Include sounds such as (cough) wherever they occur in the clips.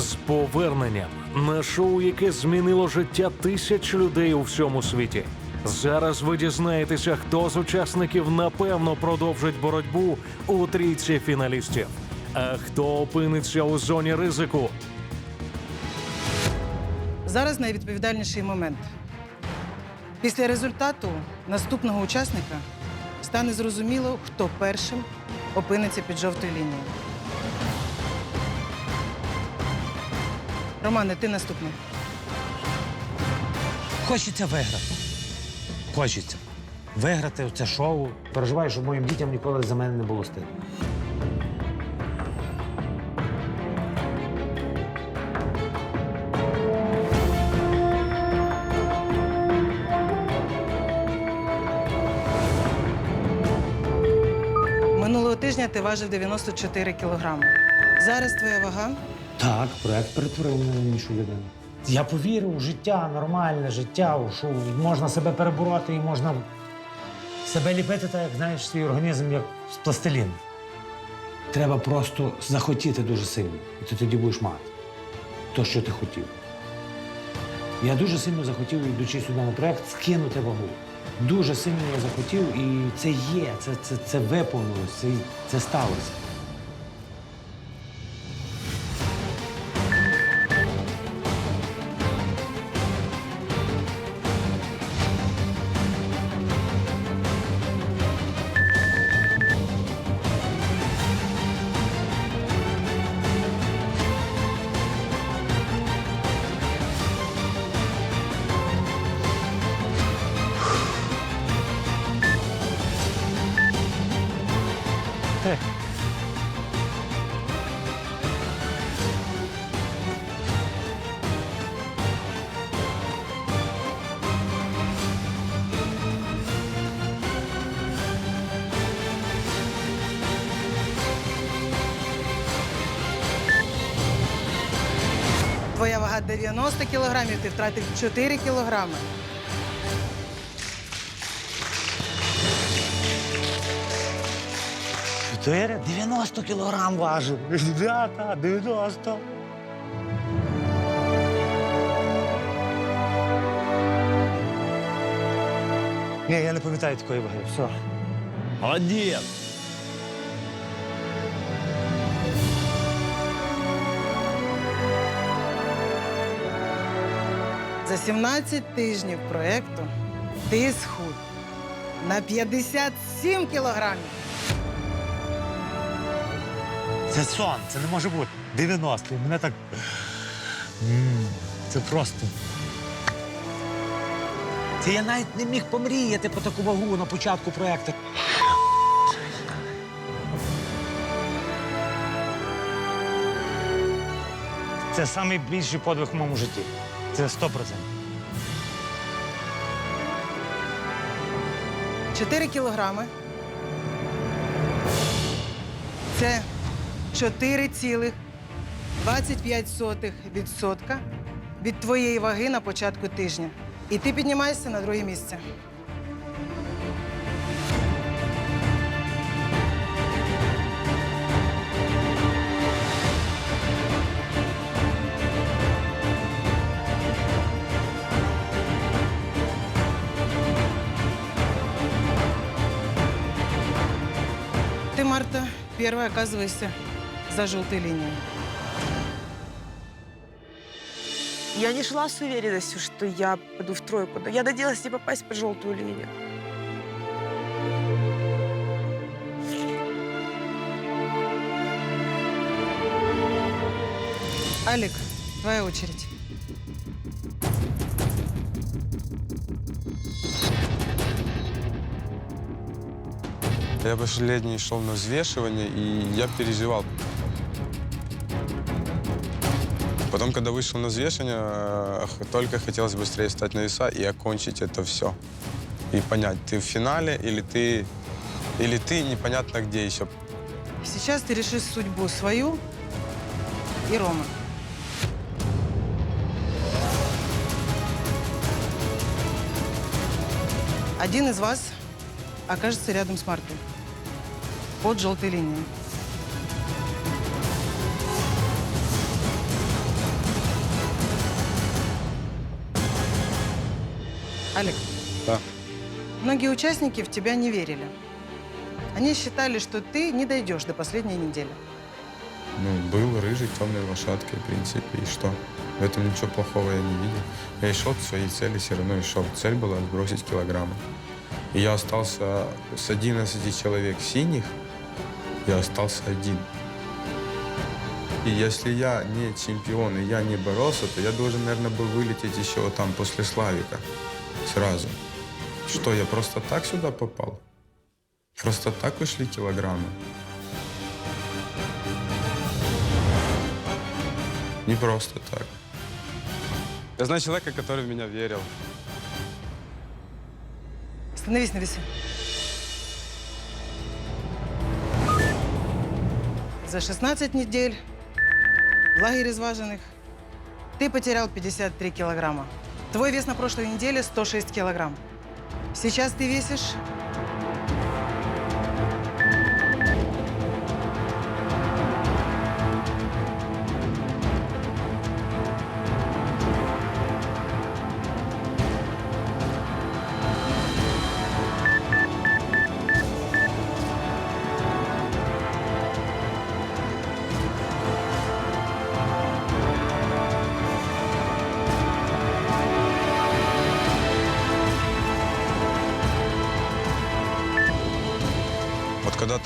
З поверненням на шоу, яке змінило життя тисяч людей у всьому світі. Зараз ви дізнаєтеся, хто з учасників напевно продовжить боротьбу у трійці фіналістів. А хто опиниться у зоні ризику? Зараз найвідповідальніший момент. Після результату наступного учасника стане зрозуміло, хто першим опиниться під жовтою лінією. Романе, ти наступний. Хочеться виграти. Хочеться. Виграти це шоу. Переживаю, щоб моїм дітям ніколи за мене не було стидно. Минулого тижня ти важив 94 кілограми. Зараз твоя вага Так, проект перетворив мене на іншу людину. Я повірив у життя, нормальне життя, у що можна себе перебороти і можна себе ліпити, так як знаєш, свій організм як з пластиліну. Треба просто захотіти дуже сильно, і ти тоді будеш мати то, що ти хотів. Я дуже сильно захотів, йдучи сюди на проект, скинути вагу. Дуже сильно я захотів, і це є, це, це, це виповнилось, це, це сталося. 90 кілограмів, ти втратив 4 кілограми. Чотири? 90 кілограм важу. Ребята, 90. Ні, я не пам'ятаю такої ваги. Все. Молодець. 18 тижнів проєкту ти схуд на 57 кілограмів. Це сон, це не може бути. 90. Мене так. Це просто. Це я навіть не міг помріяти по таку вагу на початку проекту. Це найбільший подвиг в моєму житті. Це 100%. 4 кілограми. Це 4,25% від твоєї ваги на початку тижня. І ти піднімаєшся на друге місце. Первая оказываешься за желтой линией. Я не шла с уверенностью, что я попаду в тройку, но я надеялась не попасть под желтую линию. Алик, твоя очередь. Я последний шел на взвешивание, и я переживал. Потом, когда вышел на взвешивание, только хотелось быстрее встать на веса и окончить это все. И понять, ты в финале или ты, или ты непонятно где еще. Сейчас ты решишь судьбу свою и Рома. Один из вас окажется рядом с маркой под желтой линией. Олег. Да. Многие участники в тебя не верили. Они считали, что ты не дойдешь до последней недели. Ну, был рыжий темной лошадкой, в принципе, и что? В этом ничего плохого я не видел. Я и шел к своей цели, все равно и шел. Цель была сбросить килограммы. Я остался с 11 человек синих, я остался один. И если я не чемпион, и я не боролся, то я должен, наверное, был вылететь еще там после Славика. Сразу. Что, я просто так сюда попал? Просто так вышли килограммы? Не просто так. Я знаю человека, который в меня верил. Становись на весы. За 16 недель в лагере зваженных ты потерял 53 килограмма. Твой вес на прошлой неделе 106 килограмм. Сейчас ты весишь...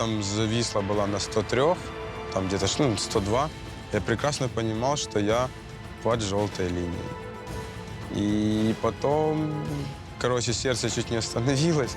там зависла была на 103, там где-то ну, 102, я прекрасно понимал, что я под желтой линией. И потом, короче, сердце чуть не остановилось.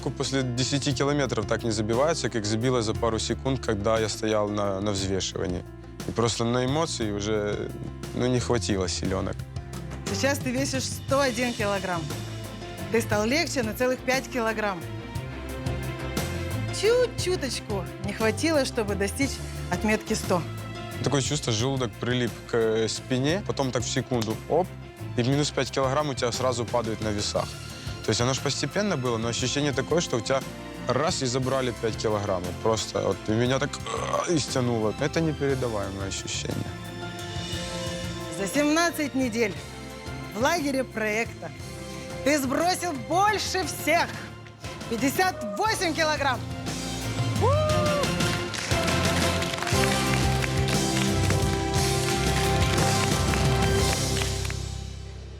Дыхалку после 10 километров так не забивается, как забило за пару секунд, когда я стоял на, на взвешивании. И просто на эмоции уже ну, не хватило силенок. Сейчас ты весишь 101 килограмм. Ты стал легче на целых 5 килограмм. Чуть-чуточку не хватило, чтобы достичь отметки 100. Такое чувство, желудок прилип к э, спине, потом так в секунду, оп, и минус 5 килограмм у тебя сразу падает на весах. То есть оно же постепенно было, но ощущение такое, что у тебя раз и забрали 5 килограммов. Просто вот и меня так э, и стянуло. Это непередаваемое ощущение. За 17 недель в лагере проекта ты сбросил больше всех. 58 килограмм.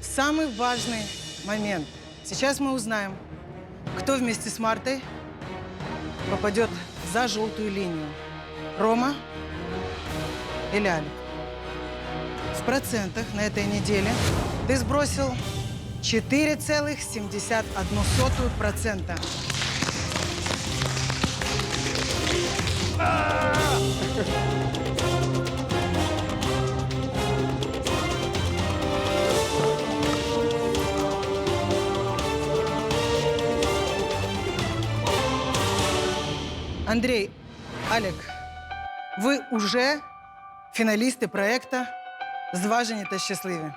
Самый важный момент. Сейчас мы узнаем, кто вместе с Мартой попадет за желтую линию. Рома или Алик? В процентах на этой неделе ты сбросил 4,71%. Андрей, Алек, ви уже фіналісти проекту Зважені та щасливі.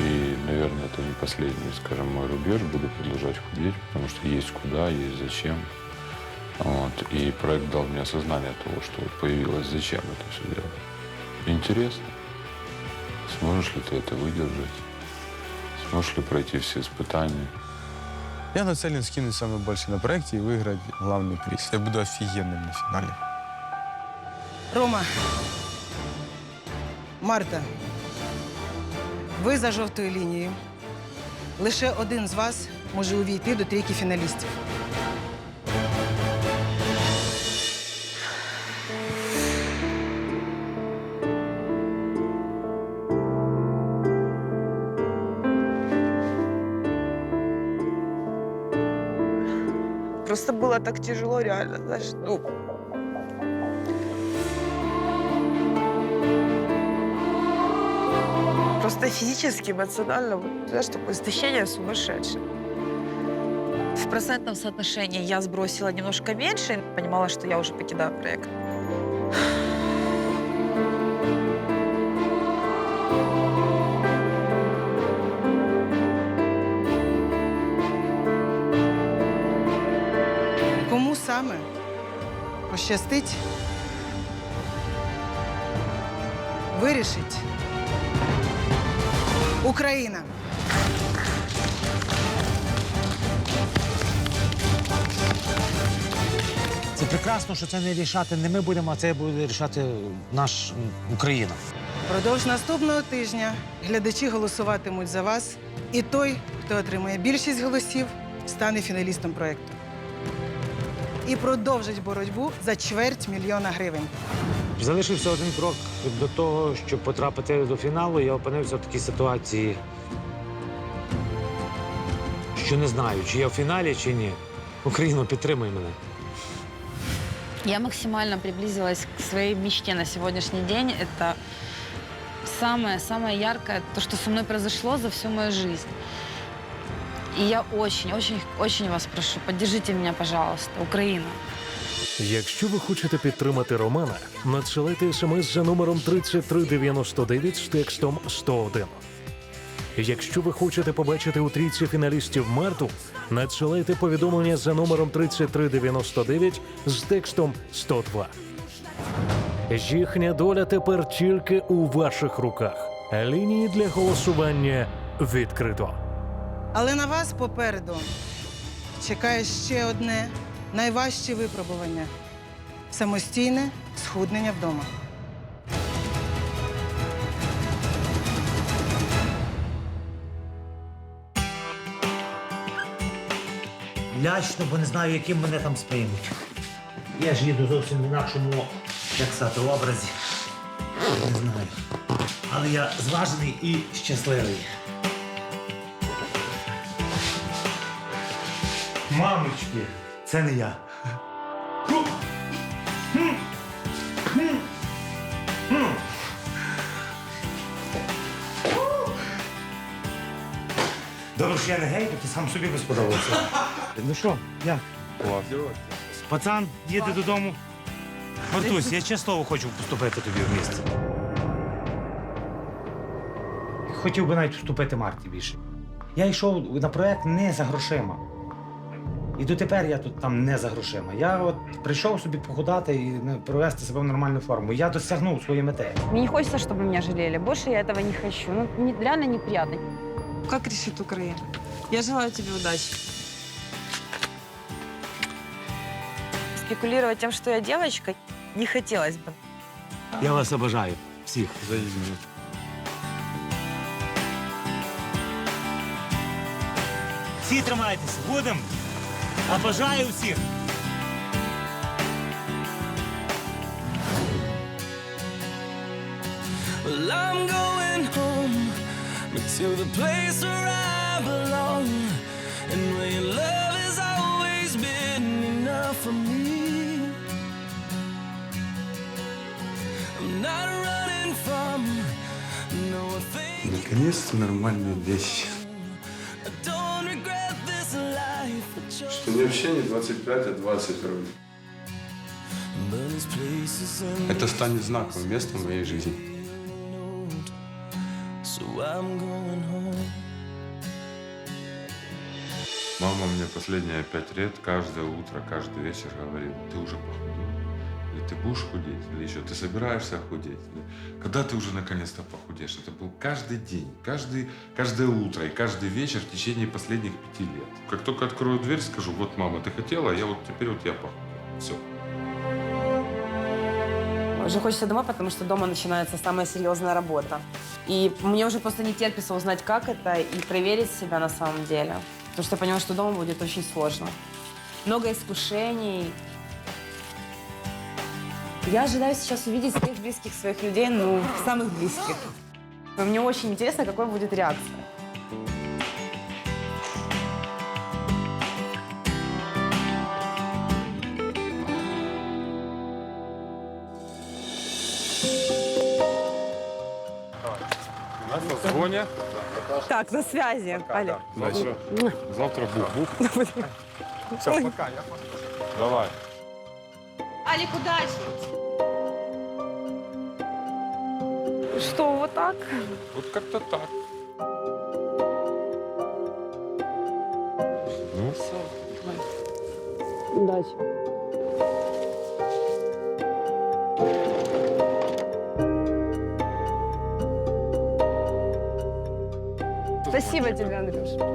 И, наверное, это не последний, скажем, мой рубеж. Буду продолжать худеть, потому что есть куда, есть зачем. Вот. И проект дал мне осознание того, что вот появилось зачем это все делать. Интересно. Сможешь ли ты это выдержать? Сможешь ли пройти все испытания? Я нацелен скинуть самое больше на проекте и выиграть главный приз. Я буду офигенным на финале. Рома, Марта, ви за жовтою лінією. Лише один з вас може увійти до трійки фіналістів. Так тяжело, реально, знаешь, ну... Просто физически, эмоционально, вот, знаешь, такое истощение сумасшедшее. В процентном соотношении я сбросила немножко меньше, понимала, что я уже покидаю проект. Пощастить вирішить Україна. Це прекрасно, що це не рішати не ми будемо, а це буде рішати наш Україна. Продовж наступного тижня глядачі голосуватимуть за вас, і той, хто отримає більшість голосів, стане фіналістом проєкту. І продовжить боротьбу за чверть мільйона гривень. Залишився один крок до того, щоб потрапити до фіналу. Я опинився в такій ситуації, що не знаю, чи я в фіналі, чи ні. Україно, підтримай мене. Я максимально приблизилась к своей мечте на сегодняшний день. Это самое-самое яркое, то, что со мной произошло за всю мою жизнь. И я очень, очень, очень вас прошу, поддержите меня, пожалуйста, Украина. Якщо ви хочете підтримати Романа, надсилайте смс за номером 3399 з текстом 101. Якщо ви хочете побачити у трійці фіналістів Марту, надсилайте повідомлення за номером 3399 з текстом 102. Їхня доля тепер тільки у ваших руках. Лінії для голосування відкрито. Але на вас попереду чекає ще одне найважче випробування самостійне схуднення вдома. Лячно, бо не знаю, яким мене там сприймуть. Я ж їду зовсім в інакшому, як сказати, образі. Не знаю. Але я зважений і щасливий. Мамочки, це не я. Добре, що я не гей, то ти сам собі сподобався. Ну що, як? Пацан їде додому. Мартусь, я чесно слово хочу поступити тобі в місце. Хотів би навіть вступити Марті більше. Я йшов на проект не за грошима. І дотепер я тут там не за грошима. Я от прийшов собі похудати і ну, привести себе в нормальну форму. Я досягнув своєї мети. Мне не хочется, чтобы меня жалели. Больше я этого не хочу. Ну, не- реально неприятно. Как решит Украина? Я желаю тебе удачи. Спекулировать тем, что я девочка, не хотелось бы. Я вас обожаю. Всіх. Всі тримайтеся, будемо. Обожаю всіх. Well, I'm going home to the place where I belong, and where your love has always been enough for me. I'm not running from no thing. Наконец-то нормальные вещи. Мне вообще не 25, а 20 вроде. But there's places in Это станет знаковым местом в моей жизни. Мама мне последние пять лет каждое утро, каждый вечер говорит, ты уже похудел. Ты будешь худеть, или еще ты собираешься худеть. Когда ты уже наконец-то похудеешь? Это был каждый день, каждый, каждое утро и каждый вечер в течение последних пяти лет. Как только открою дверь, скажу, вот мама, ты хотела, а я вот теперь вот я похудел. Все. Уже хочется домой, потому что дома начинается самая серьезная работа. И мне уже просто не терпится узнать, как это, и проверить себя на самом деле. Потому что я поняла, что дома будет очень сложно. Много искушений. Я ожидаю сейчас увидеть всех близких своих людей, ну, самых близких. Мне очень интересно, какой будет реакция. На созвоне. Так, на связи, Олег. Значит, завтра бух-бух. Ну, Все, пока, я Давай. Алик, удачи! Так? Вот как-то так. Ну, Удачи. Спасибо тебе, Андрюш.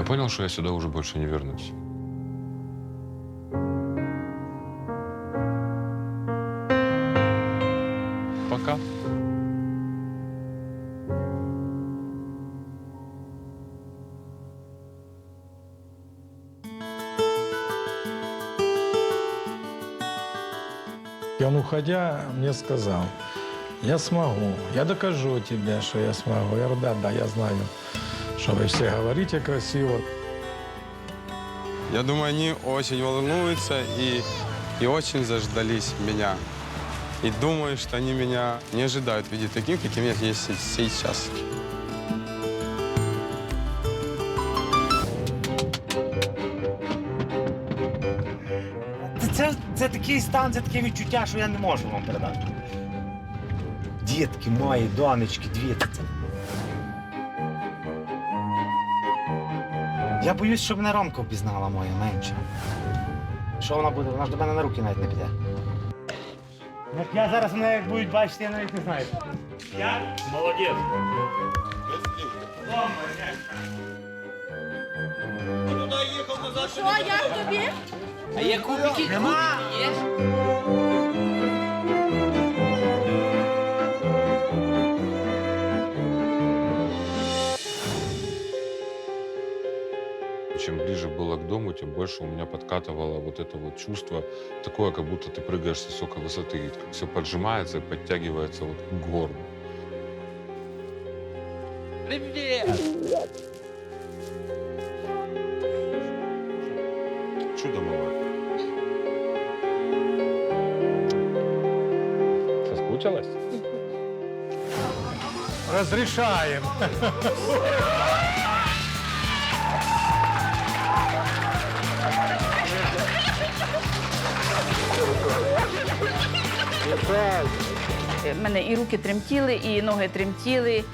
Я понял, что я сюда уже больше не вернусь. Пока. И он, уходя, мне сказал, я смогу, я докажу тебе, что я смогу. Я говорю, да, да, я знаю, что вы все говорите красиво. Я думаю, они очень волнуются и, и очень заждались меня. И думаю, что они меня не ожидают видеть таким, каким я есть сейчас. Це, це, це такий стан, це таке відчуття, що я не можу вам передати. Дітки мої, донечки, дві. Це... Я боюсь, щоб мене Ромка впізнала моя менша. Що вона буде? Вона ж до мене на руки навіть не піде. Як я зараз мене як будуть бачити, я навіть не знаю. Я молодець. Що, як тобі? А є кубики? Нема. Дому, тем больше у меня подкатывало вот это вот чувство, такое, как будто ты прыгаешь с высокой высоты. Все поджимается и подтягивается вот к горлу. Привет! Чудо мама. Соскучилась? Разрешаем. (laughs) У мене і руки тремтіли, і ноги тремтіли.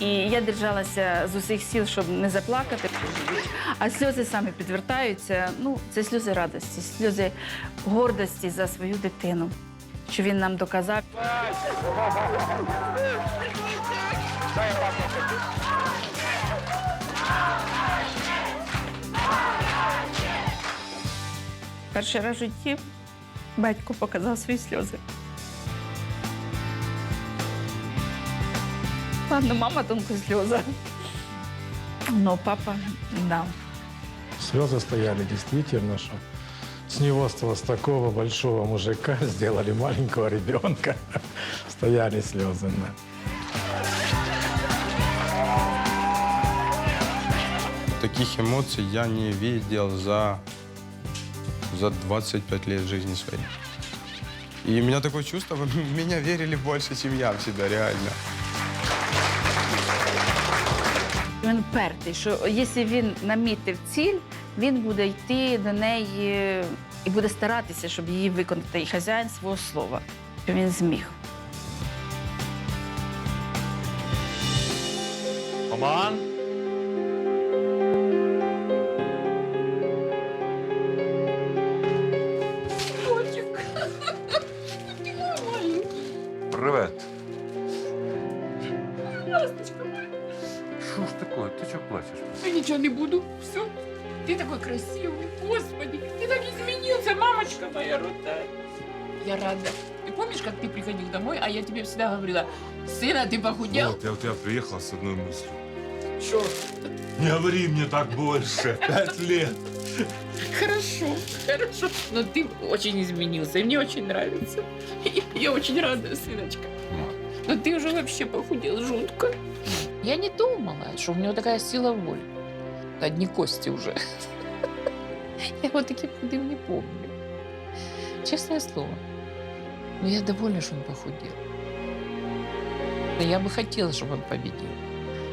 І я держалася з усіх сил, щоб не заплакати. А сльози самі підвертаються. Ну, це сльози радості, сльози гордості за свою дитину, що він нам доказав. Перший раз в житті батько показав свої сльози. Ладно, мама тонко сльоза. Но папа, да. Слезы стояли действительно, что с него с такого большого мужика (laughs) сделали маленького ребенка. (laughs) Стояли слезы, да. Таких эмоций я не видел за, за 25 лет жизни своей. И у меня такое чувство, в (laughs) меня верили больше, чем я в себя, реально. Він впертий, що якщо він намітив ціль, він буде йти до неї і буде старатися, щоб її виконати і хазяїн свого слова, що він зміг. Маман? Красивый. Господи, ты так изменился, мамочка моя родная. Я рада. И помнишь, как ты приходил домой, а я тебе всегда говорила, сына, ты похудел? Вот, я у тебя приехал с одной мыслью. Что? Не говори мне так больше. (laughs) Пять лет. Хорошо, хорошо. Но ты очень изменился, и мне очень нравится. (laughs) Я очень рада, сыночка. Но ты уже вообще похудел жутко. Я не думала, что у него такая сила воли. Одни кости уже. Вот таким худым не помню. Честное слово. Но я довольна, что он похудел. Я бы хотела, чтобы он победил.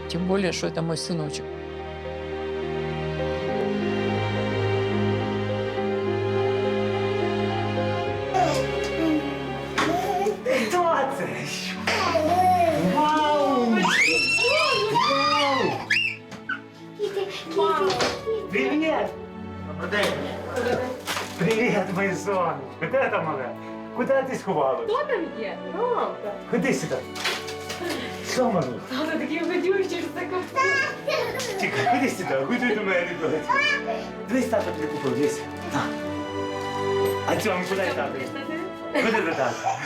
Тем более, что это мой сыночек. Куди ти сховалась? Хто там є? Ромка. Ходи сюди. Що, малу? Ти такий гадючий, що це Тихо, ходи сюди, ходи до мене, дочь. Дивись, тато тобі купив, дивись. На. А цьому куди тато? Ходи до тата.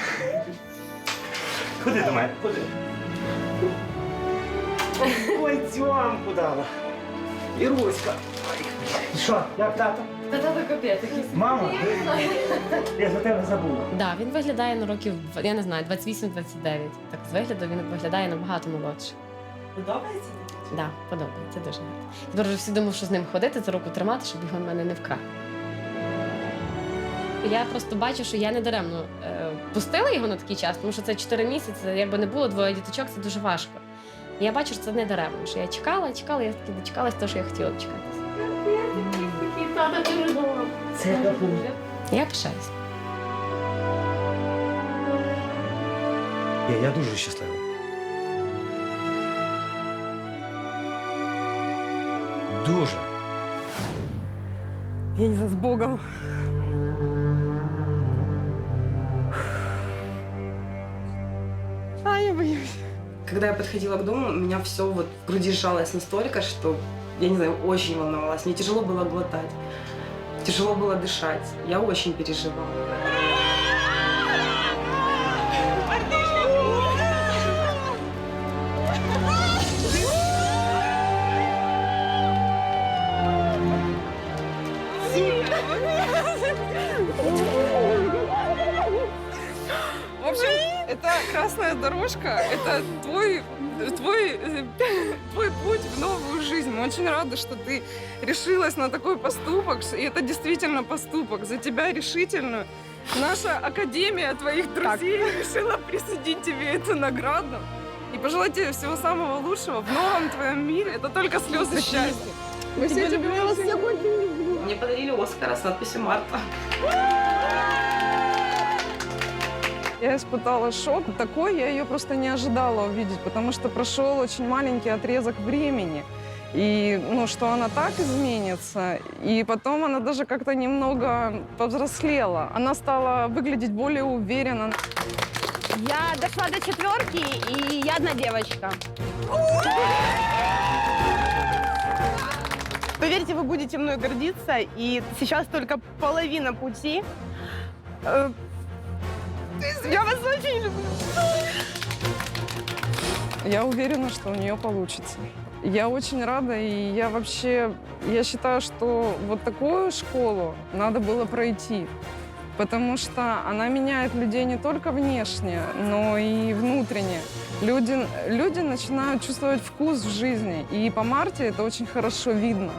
Ходи до мене, ходи. Ой, цьомку дала. Іруська. Що, як тато? Та тато капець, такий Мама, я за тебе забув. Да, він виглядає на років, я не знаю, 28-29. Так з вигляду він виглядає набагато молодше. Подобається? Да, подобається дуже гарно. Тепер вже всі думав, що з ним ходити, за руку тримати, щоб його в мене не вкрав. Я просто бачу, що я не даремно е, пустила його на такий час, тому що це 4 місяці, якби не було двоє діточок, це дуже важко. І я бачу, що це не даремно, що я чекала, чекала, я таки дочекалась того, що я хотіла дочекатися. Я Я пишаюсь. Я, я дуже щасливий. Дуже. Я не знаю, с Богом. А, я боюсь. Когда я подходила к дому, у меня все вот в груди сжалось настолько, что, я не знаю, очень волновалась. Мне тяжело было глотать, тяжело было дышать. Я очень переживала. В общем, это красная дорожка, это твой, твой, э, твой путь в новую жизнь. Мы очень рады, что ты решилась на такой поступок, и это действительно поступок. За тебя решительную наша Академия твоих друзей решила присудить тебе эту награду. И пожелать тебе всего самого лучшего в новом твоем мире. Это только слезы счастья. Мы все тебя любим. Мне подарили Оскара с надписью «Марта». Я испытала шок такой, я ее просто не ожидала увидеть, потому что прошел очень маленький отрезок времени. И, ну, что она так изменится. И потом она даже как-то немного повзрослела. Она стала выглядеть более уверенно. Я дошла до четверки, и я одна девочка. Поверьте, вы будете мной гордиться, и сейчас только половина пути. Я вас очень люблю. Я уверена, что у нее получится. Я очень рада, и я вообще, я считаю, что вот такую школу надо было пройти. Потому что она меняет людей не только внешне, но и внутренне. Люди, люди начинают чувствовать вкус в жизни. И по Марте это очень хорошо видно.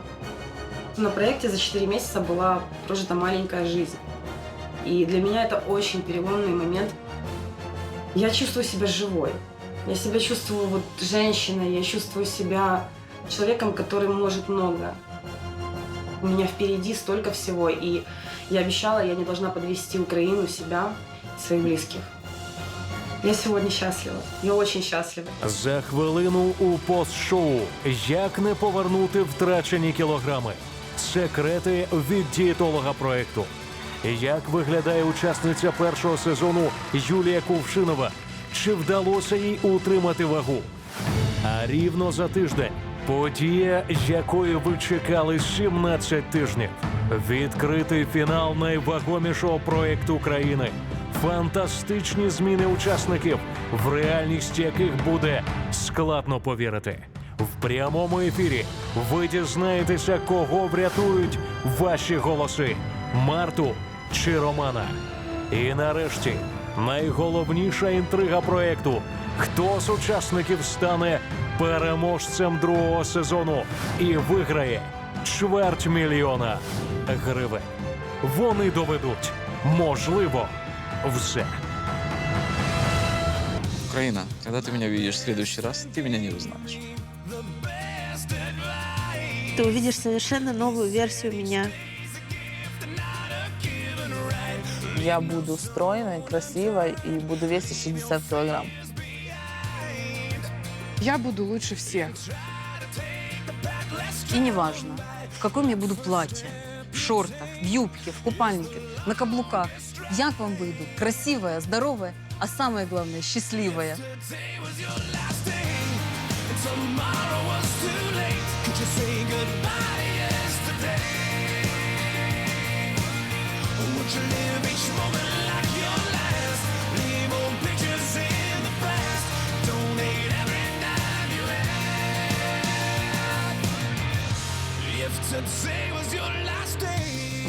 На проекте за 4 месяца была прожита маленькая жизнь. И для меня это очень переломный момент. Я чувствую себя живой. Я себя чувствую вот женщиной, я чувствую себя человеком, который может много. У меня впереди столько всего, и я обещала, я не должна подвести Украину, себя, своих близких. Я сегодня счастлива. Я очень счастлива. За хвилину у пост-шоу Як не повернути втрачені кілограми. Секрети від дієтолога проекту. Як виглядає учасниця першого сезону Юлія Кувшинова? Чи вдалося їй утримати вагу? А рівно за тиждень подія, якої ви чекали 17 тижнів. Відкритий фінал найвагомішого проекту країни Фантастичні зміни учасників, в реальність яких буде складно повірити. В прямому ефірі ви дізнаєтеся, кого врятують ваші голоси: Марту чи Романа. І нарешті найголовніша інтрига проекту: хто з учасників стане переможцем другого сезону і виграє чверть мільйона гривень. Вони доведуть можливо все. Украина, когда ты меня видишь в следующий раз, ты меня не узнаешь. Ты увидишь совершенно новую версию меня. Я буду стройной, красивой и буду весить 60 килограмм. Я буду лучше всех. И неважно, в каком я буду платье. В шортах, в юбке, в купальнике, на каблуках. Я к вам выйду красивая, здоровая, а самое главное, счастливая.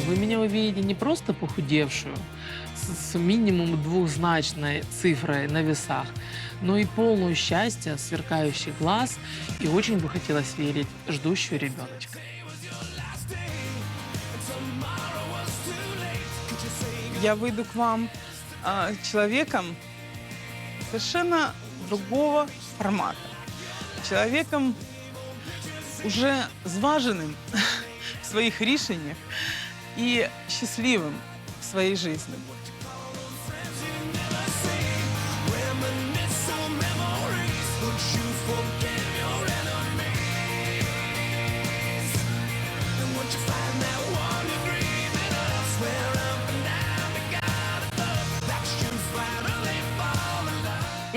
Вы меня увидите не просто похудевшую, с, с минимум двухзначной цифрой на весах, но и полную счастья, сверкающий глаз и очень бы хотелось верить, ждущую ребеночка. Я выйду к вам а, человеком совершенно другого формата. Человеком уже зваженным (laughs) в своих решениях и счастливым в своей жизни.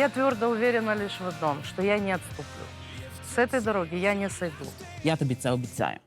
Я твердо уверена лишь в одном, что я не отступлю. С этой дороги я не сойду. Я тобі це обіцяю.